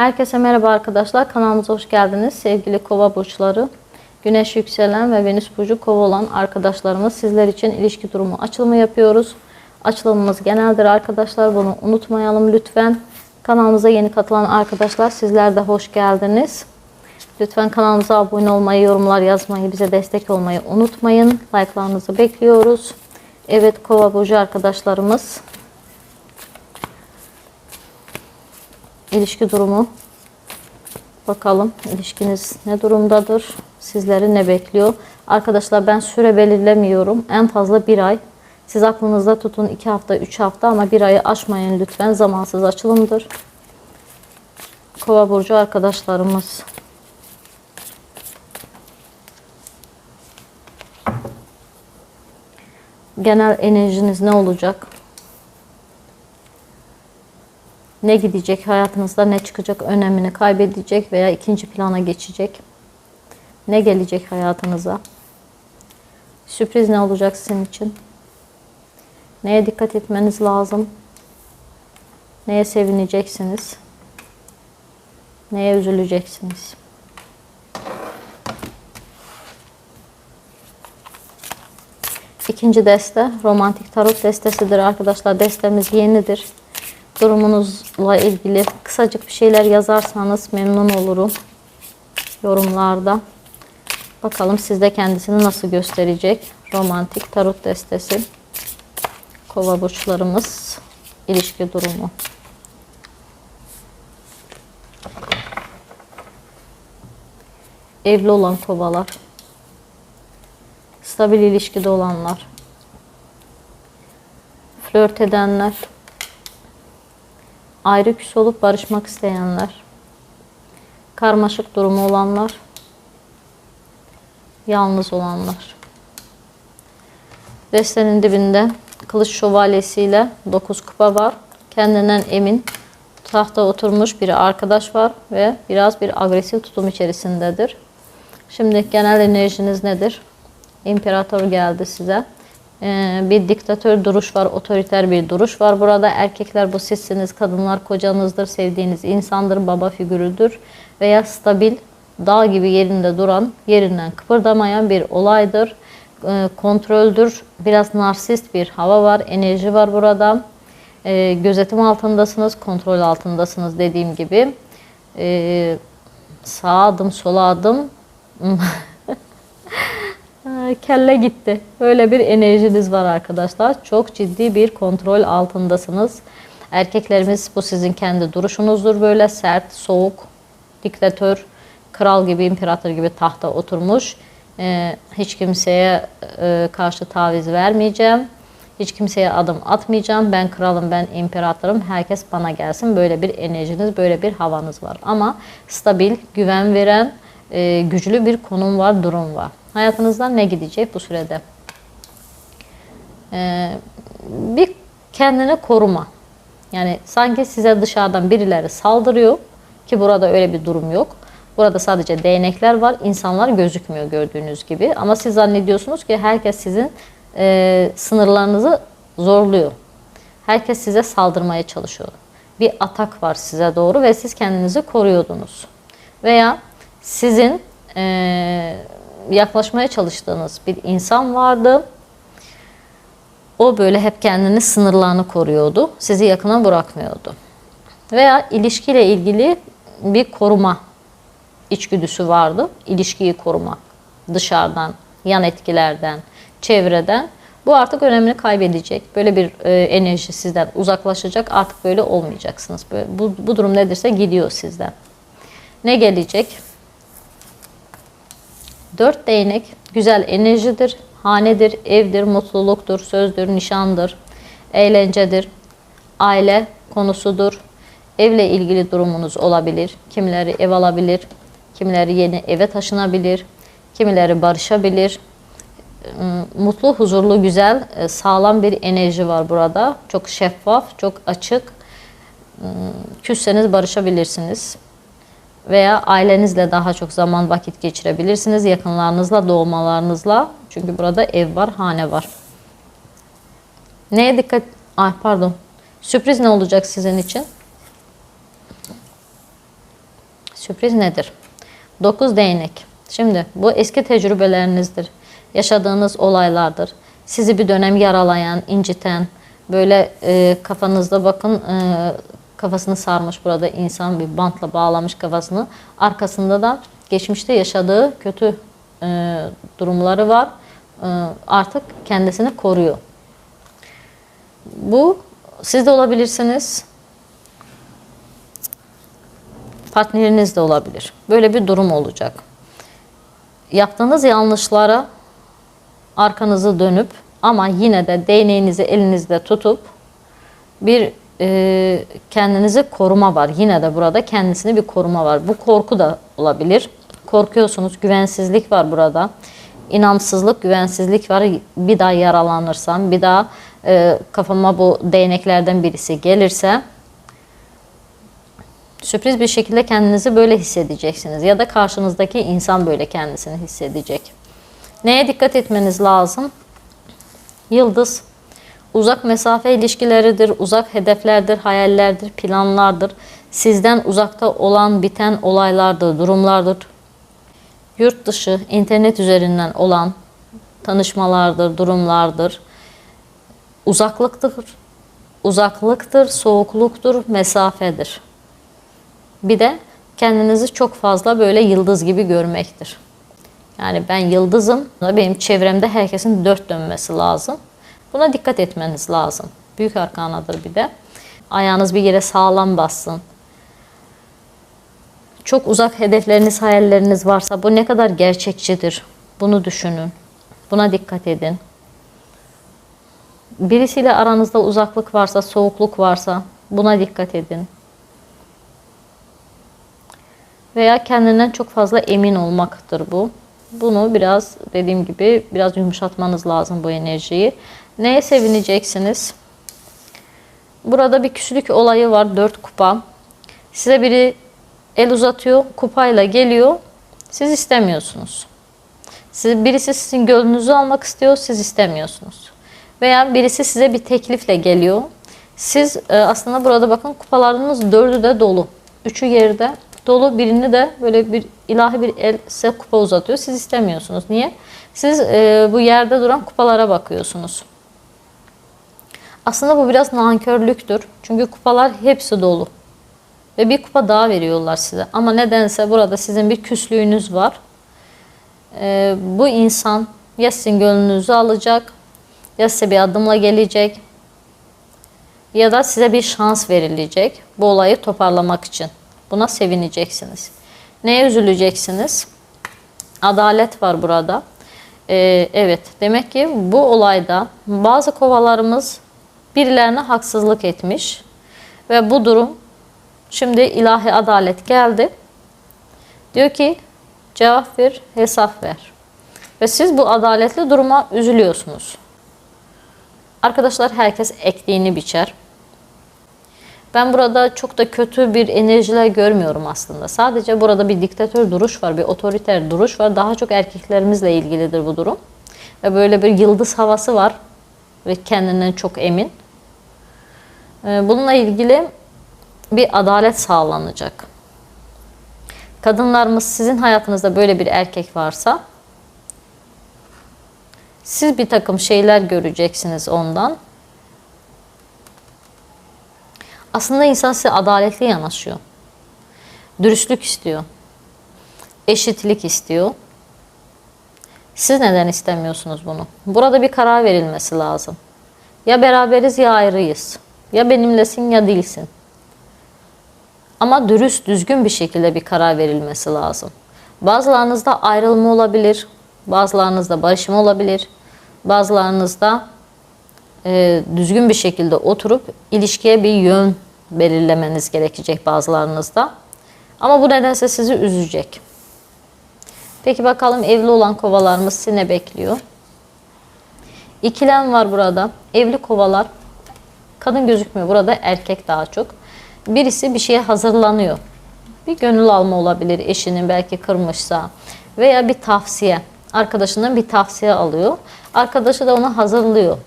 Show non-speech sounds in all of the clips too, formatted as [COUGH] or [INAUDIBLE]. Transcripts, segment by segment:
Herkese merhaba arkadaşlar. Kanalımıza hoş geldiniz. Sevgili kova burçları, güneş yükselen ve venüs burcu kova olan arkadaşlarımız sizler için ilişki durumu açılımı yapıyoruz. Açılımımız geneldir arkadaşlar. Bunu unutmayalım lütfen. Kanalımıza yeni katılan arkadaşlar sizler de hoş geldiniz. Lütfen kanalımıza abone olmayı, yorumlar yazmayı, bize destek olmayı unutmayın. Like'larınızı bekliyoruz. Evet kova burcu arkadaşlarımız ilişki durumu. Bakalım ilişkiniz ne durumdadır? Sizleri ne bekliyor? Arkadaşlar ben süre belirlemiyorum. En fazla bir ay. Siz aklınızda tutun iki hafta üç hafta ama bir ayı aşmayın lütfen. Zamansız açılımdır. Kova burcu arkadaşlarımız. Genel enerjiniz ne olacak ne gidecek hayatınızda ne çıkacak önemini kaybedecek veya ikinci plana geçecek. Ne gelecek hayatınıza? Sürpriz ne olacak sizin için? Neye dikkat etmeniz lazım? Neye sevineceksiniz? Neye üzüleceksiniz? İkinci deste romantik tarot destesidir arkadaşlar. Destemiz yenidir durumunuzla ilgili kısacık bir şeyler yazarsanız memnun olurum yorumlarda. Bakalım sizde kendisini nasıl gösterecek romantik tarot destesi. Kova burçlarımız ilişki durumu. Evli olan kovalar. Stabil ilişkide olanlar. Flört edenler ayrı küs olup barışmak isteyenler, karmaşık durumu olanlar, yalnız olanlar. Destenin dibinde kılıç şövalyesiyle 9 kupa var. Kendinden emin, tahta oturmuş bir arkadaş var ve biraz bir agresif tutum içerisindedir. Şimdi genel enerjiniz nedir? İmparator geldi size. Ee, bir diktatör duruş var, otoriter bir duruş var. Burada erkekler bu sizsiniz, kadınlar kocanızdır, sevdiğiniz insandır, baba figürüdür veya stabil, dağ gibi yerinde duran, yerinden kıpırdamayan bir olaydır. Ee, kontroldür, biraz narsist bir hava var, enerji var burada. Ee, gözetim altındasınız, kontrol altındasınız dediğim gibi. Sağ adım, sola adım. [LAUGHS] kelle gitti. Böyle bir enerjiniz var arkadaşlar. Çok ciddi bir kontrol altındasınız. Erkeklerimiz bu sizin kendi duruşunuzdur. Böyle sert, soğuk, diktatör, kral gibi, imparator gibi tahta oturmuş. Ee, hiç kimseye e, karşı taviz vermeyeceğim. Hiç kimseye adım atmayacağım. Ben kralım, ben imparatorum. Herkes bana gelsin. Böyle bir enerjiniz, böyle bir havanız var. Ama stabil, güven veren, e, güçlü bir konum var, durum var. Hayatınızdan ne gidecek bu sürede? Ee, bir kendini koruma. Yani sanki size dışarıdan birileri saldırıyor ki burada öyle bir durum yok. Burada sadece değnekler var. İnsanlar gözükmüyor gördüğünüz gibi. Ama siz zannediyorsunuz ki herkes sizin e, sınırlarınızı zorluyor. Herkes size saldırmaya çalışıyor. Bir atak var size doğru ve siz kendinizi koruyordunuz. Veya sizin e, yaklaşmaya çalıştığınız bir insan vardı. O böyle hep kendini sınırlarını koruyordu. Sizi yakına bırakmıyordu. Veya ilişkiyle ilgili bir koruma içgüdüsü vardı. İlişkiyi korumak. Dışarıdan, yan etkilerden, çevreden. Bu artık önemini kaybedecek. Böyle bir e, enerji sizden uzaklaşacak. Artık böyle olmayacaksınız. Böyle, bu, bu durum nedirse gidiyor sizden. Ne gelecek? Dört değnek güzel enerjidir, hanedir, evdir, mutluluktur, sözdür, nişandır, eğlencedir, aile konusudur. Evle ilgili durumunuz olabilir. Kimileri ev alabilir, kimileri yeni eve taşınabilir, kimileri barışabilir. Hmm, mutlu, huzurlu, güzel, e, sağlam bir enerji var burada. Çok şeffaf, çok açık. Hmm, küsseniz barışabilirsiniz veya ailenizle daha çok zaman vakit geçirebilirsiniz. Yakınlarınızla, doğmalarınızla. Çünkü burada ev var, hane var. Neye dikkat... Ay pardon. Sürpriz ne olacak sizin için? sürpriz nedir? 9 değnek. Şimdi bu eski tecrübelerinizdir. Yaşadığınız olaylardır. Sizi bir dönem yaralayan, inciten, böyle e, kafanızda bakın e, kafasını sarmış burada insan bir bantla bağlamış kafasını. Arkasında da geçmişte yaşadığı kötü e, durumları var. E, artık kendisini koruyor. Bu siz de olabilirsiniz. Partneriniz de olabilir. Böyle bir durum olacak. Yaptığınız yanlışlara arkanızı dönüp ama yine de değneğinizi elinizde tutup bir e, kendinizi koruma var. Yine de burada kendisini bir koruma var. Bu korku da olabilir. Korkuyorsunuz, güvensizlik var burada. İnamsızlık, güvensizlik var. Bir daha yaralanırsam, bir daha e, kafama bu değneklerden birisi gelirse sürpriz bir şekilde kendinizi böyle hissedeceksiniz. Ya da karşınızdaki insan böyle kendisini hissedecek. Neye dikkat etmeniz lazım? Yıldız, uzak mesafe ilişkileridir, uzak hedeflerdir, hayallerdir, planlardır. Sizden uzakta olan biten olaylardır, durumlardır. Yurt dışı, internet üzerinden olan tanışmalardır, durumlardır. Uzaklıktır, uzaklıktır, soğukluktur, mesafedir. Bir de kendinizi çok fazla böyle yıldız gibi görmektir. Yani ben yıldızım. Benim çevremde herkesin dört dönmesi lazım. Buna dikkat etmeniz lazım. Büyük arkanadır bir de. Ayağınız bir yere sağlam bassın. Çok uzak hedefleriniz, hayalleriniz varsa bu ne kadar gerçekçidir? Bunu düşünün. Buna dikkat edin. Birisiyle aranızda uzaklık varsa, soğukluk varsa buna dikkat edin. Veya kendinden çok fazla emin olmaktır bu. Bunu biraz dediğim gibi biraz yumuşatmanız lazım bu enerjiyi. Neye sevineceksiniz? Burada bir küslük olayı var. Dört kupa. Size biri el uzatıyor. Kupayla geliyor. Siz istemiyorsunuz. Siz, birisi sizin gönlünüzü almak istiyor. Siz istemiyorsunuz. Veya birisi size bir teklifle geliyor. Siz e, aslında burada bakın kupalarınız dördü de dolu. Üçü geride dolu birini de böyle bir ilahi bir el size kupa uzatıyor. Siz istemiyorsunuz. Niye? Siz e, bu yerde duran kupalara bakıyorsunuz. Aslında bu biraz nankörlüktür. Çünkü kupalar hepsi dolu. Ve bir kupa daha veriyorlar size. Ama nedense burada sizin bir küslüğünüz var. E, bu insan ya sizin gönlünüzü alacak ya size bir adımla gelecek ya da size bir şans verilecek bu olayı toparlamak için. Buna sevineceksiniz. Neye üzüleceksiniz? Adalet var burada. Ee, evet, demek ki bu olayda bazı kovalarımız birilerine haksızlık etmiş ve bu durum şimdi ilahi adalet geldi. Diyor ki cevap ver, hesap ver. Ve siz bu adaletli duruma üzülüyorsunuz. Arkadaşlar herkes ektiğini biçer. Ben burada çok da kötü bir enerjiler görmüyorum aslında. Sadece burada bir diktatör duruş var, bir otoriter duruş var. Daha çok erkeklerimizle ilgilidir bu durum. Ve böyle bir yıldız havası var ve kendinden çok emin. Ee, bununla ilgili bir adalet sağlanacak. Kadınlarımız sizin hayatınızda böyle bir erkek varsa siz bir takım şeyler göreceksiniz ondan aslında insan size adaletli yanaşıyor. Dürüstlük istiyor. Eşitlik istiyor. Siz neden istemiyorsunuz bunu? Burada bir karar verilmesi lazım. Ya beraberiz ya ayrıyız. Ya benimlesin ya değilsin. Ama dürüst, düzgün bir şekilde bir karar verilmesi lazım. Bazılarınızda ayrılma olabilir. Bazılarınızda barışma olabilir. Bazılarınızda e, düzgün bir şekilde oturup ilişkiye bir yön belirlemeniz gerekecek bazılarınızda. Ama bu nedense sizi üzecek. Peki bakalım evli olan kovalarımız ne bekliyor? İkilem var burada. Evli kovalar kadın gözükmüyor. Burada erkek daha çok. Birisi bir şeye hazırlanıyor. Bir gönül alma olabilir eşinin belki kırmışsa veya bir tavsiye. Arkadaşından bir tavsiye alıyor. Arkadaşı da onu hazırlıyor.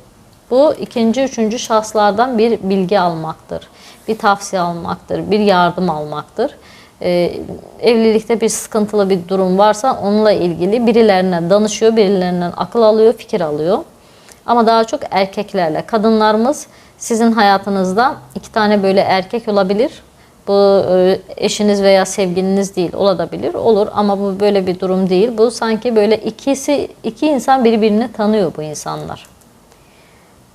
Bu ikinci, üçüncü şahslardan bir bilgi almaktır. Bir tavsiye almaktır, bir yardım almaktır. e, evlilikte bir sıkıntılı bir durum varsa onunla ilgili birilerine danışıyor, birilerinden akıl alıyor, fikir alıyor. Ama daha çok erkeklerle. Kadınlarımız sizin hayatınızda iki tane böyle erkek olabilir. Bu e, eşiniz veya sevgiliniz değil olabilir. Olur ama bu böyle bir durum değil. Bu sanki böyle ikisi iki insan birbirini tanıyor bu insanlar.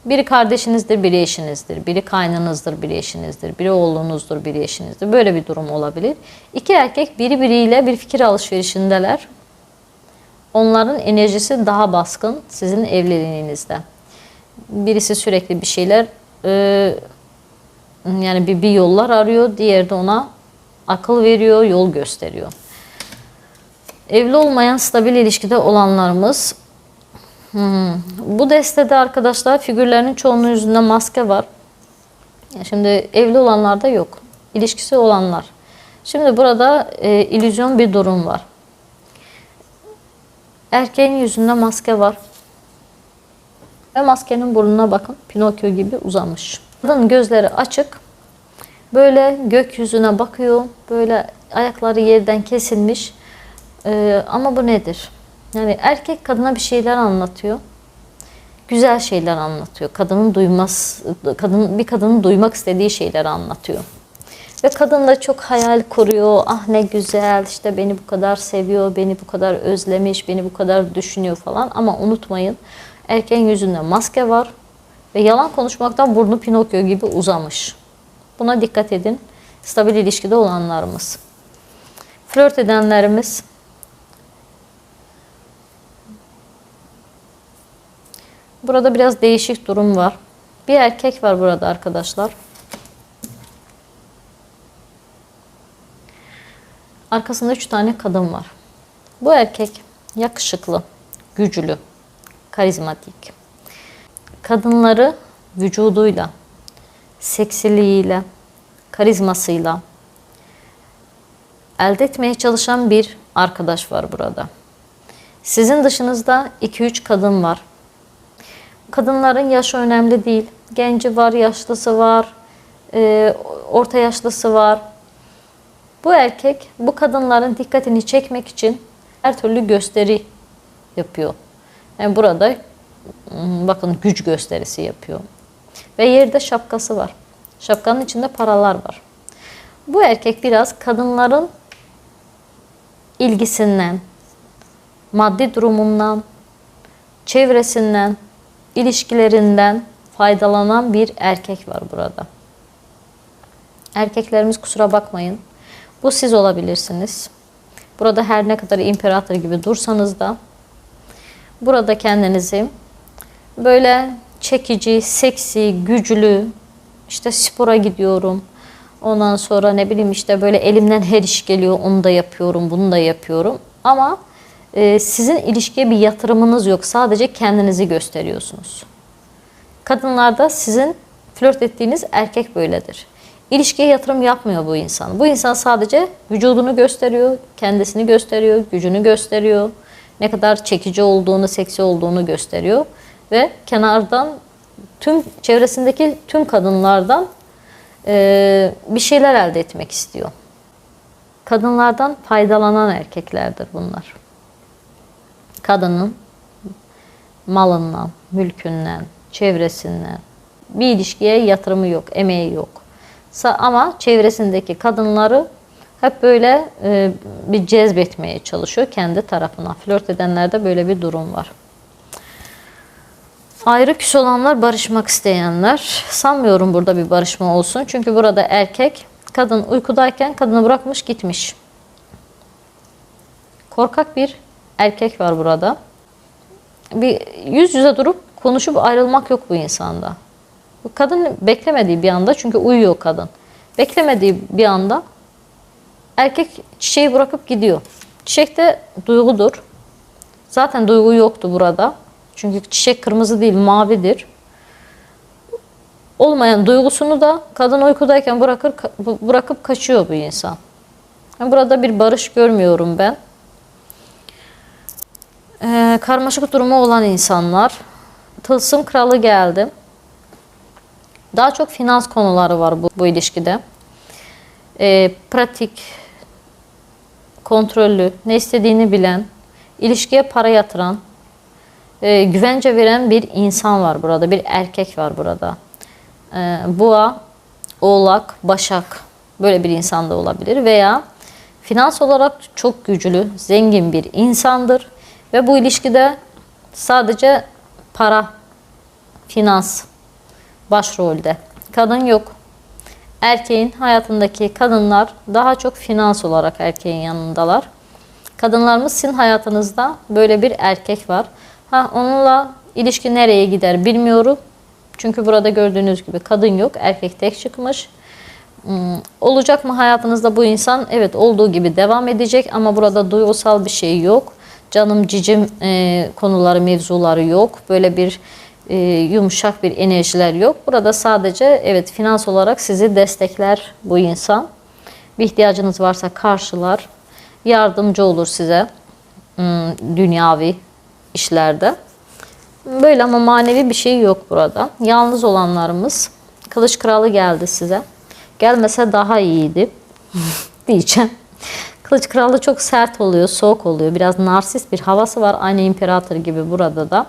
Biri kardeşinizdir, biri eşinizdir. Biri kaynınızdır, biri eşinizdir. Biri oğlunuzdur, biri eşinizdir. Böyle bir durum olabilir. İki erkek biri biriyle bir fikir alışverişindeler. Onların enerjisi daha baskın sizin evliliğinizde. Birisi sürekli bir şeyler e, yani bir, bir yollar arıyor. Diğeri de ona akıl veriyor, yol gösteriyor. Evli olmayan stabil ilişkide olanlarımız Hmm. Bu destede arkadaşlar figürlerin çoğunluğu yüzünde maske var. Şimdi evli olanlarda yok. İlişkisi olanlar. Şimdi burada e, illüzyon bir durum var. Erkeğin yüzünde maske var. Ve maskenin burnuna bakın. Pinokyo gibi uzamış. Kadının gözleri açık. Böyle gökyüzüne bakıyor. Böyle ayakları yerden kesilmiş. E, ama bu nedir? Yani erkek kadına bir şeyler anlatıyor. Güzel şeyler anlatıyor. Kadının duymaz, kadın bir kadının duymak istediği şeyleri anlatıyor. Ve kadın da çok hayal kuruyor. Ah ne güzel işte beni bu kadar seviyor, beni bu kadar özlemiş, beni bu kadar düşünüyor falan. Ama unutmayın erkeğin yüzünde maske var ve yalan konuşmaktan burnu Pinokyo gibi uzamış. Buna dikkat edin. Stabil ilişkide olanlarımız. Flört edenlerimiz Burada biraz değişik durum var. Bir erkek var burada arkadaşlar. Arkasında üç tane kadın var. Bu erkek yakışıklı, güçlü, karizmatik. Kadınları vücuduyla, seksiliğiyle, karizmasıyla elde etmeye çalışan bir arkadaş var burada. Sizin dışınızda 2-3 kadın var. Kadınların yaşı önemli değil. Genci var, yaşlısı var, e, orta yaşlısı var. Bu erkek bu kadınların dikkatini çekmek için her türlü gösteri yapıyor. Yani burada hmm, bakın güç gösterisi yapıyor. Ve yerde şapkası var. Şapkanın içinde paralar var. Bu erkek biraz kadınların ilgisinden, maddi durumundan, çevresinden, ilişkilerinden faydalanan bir erkek var burada. Erkeklerimiz kusura bakmayın. Bu siz olabilirsiniz. Burada her ne kadar imparator gibi dursanız da burada kendinizi böyle çekici, seksi, güçlü, işte spora gidiyorum. Ondan sonra ne bileyim işte böyle elimden her iş geliyor onu da yapıyorum, bunu da yapıyorum. Ama e, sizin ilişkiye bir yatırımınız yok. Sadece kendinizi gösteriyorsunuz. Kadınlarda sizin flört ettiğiniz erkek böyledir. İlişkiye yatırım yapmıyor bu insan. Bu insan sadece vücudunu gösteriyor, kendisini gösteriyor, gücünü gösteriyor. Ne kadar çekici olduğunu, seksi olduğunu gösteriyor. Ve kenardan tüm çevresindeki tüm kadınlardan e, bir şeyler elde etmek istiyor. Kadınlardan faydalanan erkeklerdir bunlar kadının malından, mülkünden, çevresinden bir ilişkiye yatırımı yok, emeği yok. Ama çevresindeki kadınları hep böyle e, bir cezbetmeye çalışıyor kendi tarafına. Flört edenlerde böyle bir durum var. Ayrı küs olanlar barışmak isteyenler. Sanmıyorum burada bir barışma olsun. Çünkü burada erkek kadın uykudayken kadını bırakmış gitmiş. Korkak bir erkek var burada. Bir yüz yüze durup konuşup ayrılmak yok bu insanda. Bu kadın beklemediği bir anda çünkü uyuyor kadın. Beklemediği bir anda erkek çiçeği bırakıp gidiyor. Çiçek de duygudur. Zaten duygu yoktu burada. Çünkü çiçek kırmızı değil mavidir. Olmayan duygusunu da kadın uykudayken bırakır bırakıp kaçıyor bu insan. Yani burada bir barış görmüyorum ben e, karmaşık durumu olan insanlar. Tılsım kralı geldi. Daha çok finans konuları var bu, bu ilişkide. E, pratik, kontrollü, ne istediğini bilen, ilişkiye para yatıran, e, güvence veren bir insan var burada, bir erkek var burada. E, boğa, oğlak, başak böyle bir insan da olabilir veya finans olarak çok güçlü, zengin bir insandır ve bu ilişkide sadece para, finans başrolde. Kadın yok. Erkeğin hayatındaki kadınlar daha çok finans olarak erkeğin yanındalar. Kadınlarımız sizin hayatınızda böyle bir erkek var. Ha onunla ilişki nereye gider bilmiyorum. Çünkü burada gördüğünüz gibi kadın yok, erkek tek çıkmış. Hmm, olacak mı hayatınızda bu insan? Evet olduğu gibi devam edecek ama burada duygusal bir şey yok. Canım cicim e, konuları, mevzuları yok. Böyle bir e, yumuşak bir enerjiler yok. Burada sadece evet finans olarak sizi destekler bu insan. Bir ihtiyacınız varsa karşılar. Yardımcı olur size hmm, dünyavi işlerde. Böyle ama manevi bir şey yok burada. Yalnız olanlarımız Kılıç Kralı geldi size. Gelmese daha iyiydi [LAUGHS] diyeceğim. Kılıç Kralı çok sert oluyor, soğuk oluyor. Biraz narsist bir havası var. Aynı imparator gibi burada da.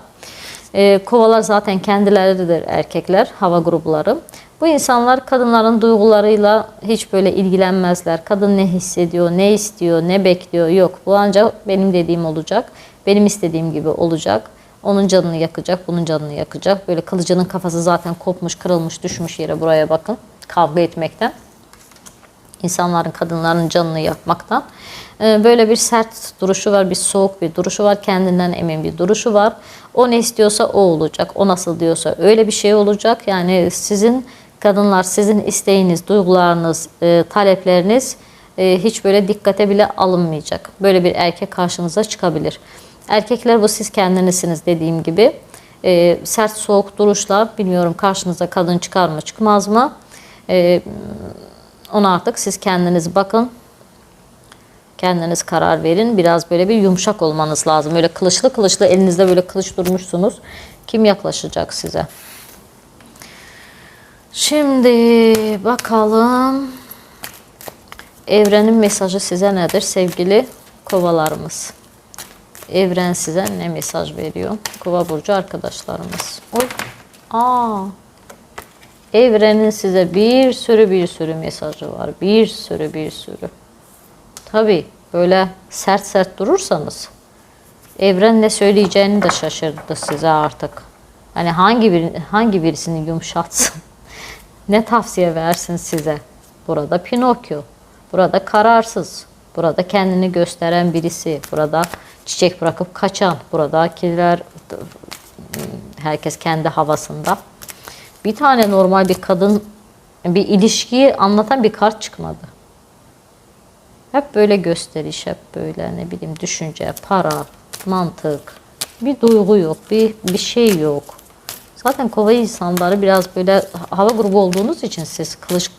E, kovalar zaten kendileridir erkekler, hava grupları. Bu insanlar kadınların duygularıyla hiç böyle ilgilenmezler. Kadın ne hissediyor, ne istiyor, ne bekliyor yok. Bu ancak benim dediğim olacak. Benim istediğim gibi olacak. Onun canını yakacak, bunun canını yakacak. Böyle kılıcının kafası zaten kopmuş, kırılmış, düşmüş yere buraya bakın. Kavga etmekten. İnsanların, kadınların canını yakmaktan. Ee, böyle bir sert duruşu var, bir soğuk bir duruşu var, kendinden emin bir duruşu var. O ne istiyorsa o olacak, o nasıl diyorsa öyle bir şey olacak. Yani sizin kadınlar, sizin isteğiniz, duygularınız, e, talepleriniz e, hiç böyle dikkate bile alınmayacak. Böyle bir erkek karşınıza çıkabilir. Erkekler bu siz kendinizsiniz dediğim gibi. E, sert soğuk duruşla bilmiyorum karşınıza kadın çıkar mı çıkmaz mı? E, ona artık siz kendiniz bakın. Kendiniz karar verin. Biraz böyle bir yumuşak olmanız lazım. Böyle kılıçlı kılıçlı elinizde böyle kılıç durmuşsunuz. Kim yaklaşacak size? Şimdi bakalım. Evrenin mesajı size nedir sevgili kovalarımız? Evren size ne mesaj veriyor? Kova burcu arkadaşlarımız. Oy. Aa. Evrenin size bir sürü bir sürü mesajı var. Bir sürü bir sürü. Tabi böyle sert sert durursanız evren ne söyleyeceğini de şaşırdı size artık. Hani hangi bir hangi birisini yumuşatsın? [LAUGHS] ne tavsiye versin size? Burada Pinokyo, burada kararsız, burada kendini gösteren birisi, burada çiçek bırakıp kaçan, buradakiler herkes kendi havasında. Bir tane normal bir kadın bir ilişkiyi anlatan bir kart çıkmadı. Hep böyle gösteriş, hep böyle ne bileyim düşünce, para, mantık. Bir duygu yok, bir, bir şey yok. Zaten kova insanları biraz böyle hava grubu olduğunuz için siz kılıç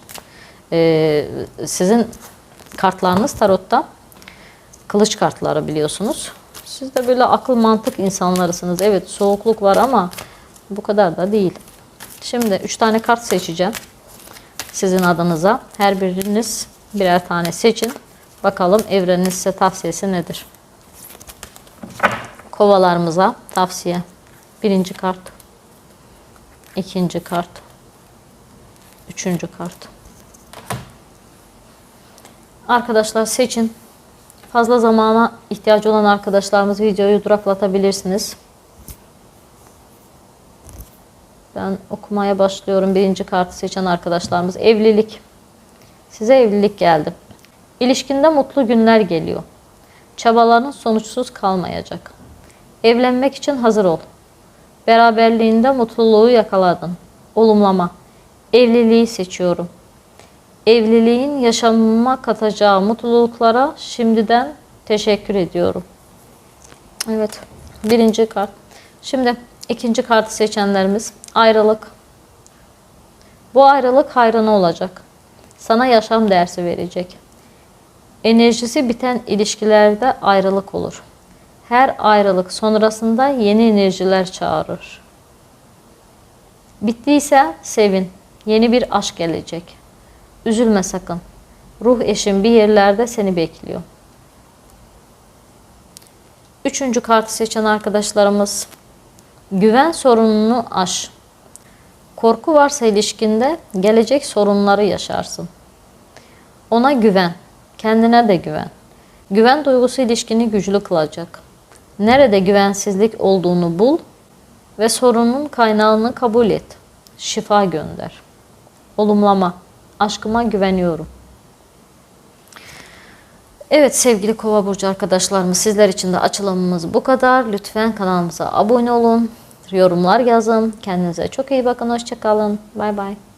e, sizin kartlarınız tarotta kılıç kartları biliyorsunuz. Siz de böyle akıl mantık insanlarısınız. Evet soğukluk var ama bu kadar da değil. Şimdi 3 tane kart seçeceğim. Sizin adınıza. Her biriniz birer tane seçin. Bakalım evrenin size tavsiyesi nedir? Kovalarımıza tavsiye. Birinci kart. ikinci kart. Üçüncü kart. Arkadaşlar seçin. Fazla zamana ihtiyacı olan arkadaşlarımız videoyu duraklatabilirsiniz. Ben okumaya başlıyorum. Birinci kartı seçen arkadaşlarımız. Evlilik. Size evlilik geldi. İlişkinde mutlu günler geliyor. Çabaların sonuçsuz kalmayacak. Evlenmek için hazır ol. Beraberliğinde mutluluğu yakaladın. Olumlama. Evliliği seçiyorum. Evliliğin yaşamıma katacağı mutluluklara şimdiden teşekkür ediyorum. Evet. Birinci kart. Şimdi ikinci kartı seçenlerimiz ayrılık. Bu ayrılık hayrına olacak. Sana yaşam dersi verecek. Enerjisi biten ilişkilerde ayrılık olur. Her ayrılık sonrasında yeni enerjiler çağırır. Bittiyse sevin. Yeni bir aşk gelecek. Üzülme sakın. Ruh eşin bir yerlerde seni bekliyor. Üçüncü kartı seçen arkadaşlarımız güven sorununu aş. Korku varsa ilişkinde gelecek sorunları yaşarsın. Ona güven, kendine de güven. Güven duygusu ilişkini güçlü kılacak. Nerede güvensizlik olduğunu bul ve sorunun kaynağını kabul et. Şifa gönder. Olumlama. Aşkıma güveniyorum. Evet sevgili Kova burcu arkadaşlarımız sizler için de açılımımız bu kadar. Lütfen kanalımıza abone olun. Yorumlar yazın. Kendinize çok iyi bakın. Hoşçakalın. Bay bay.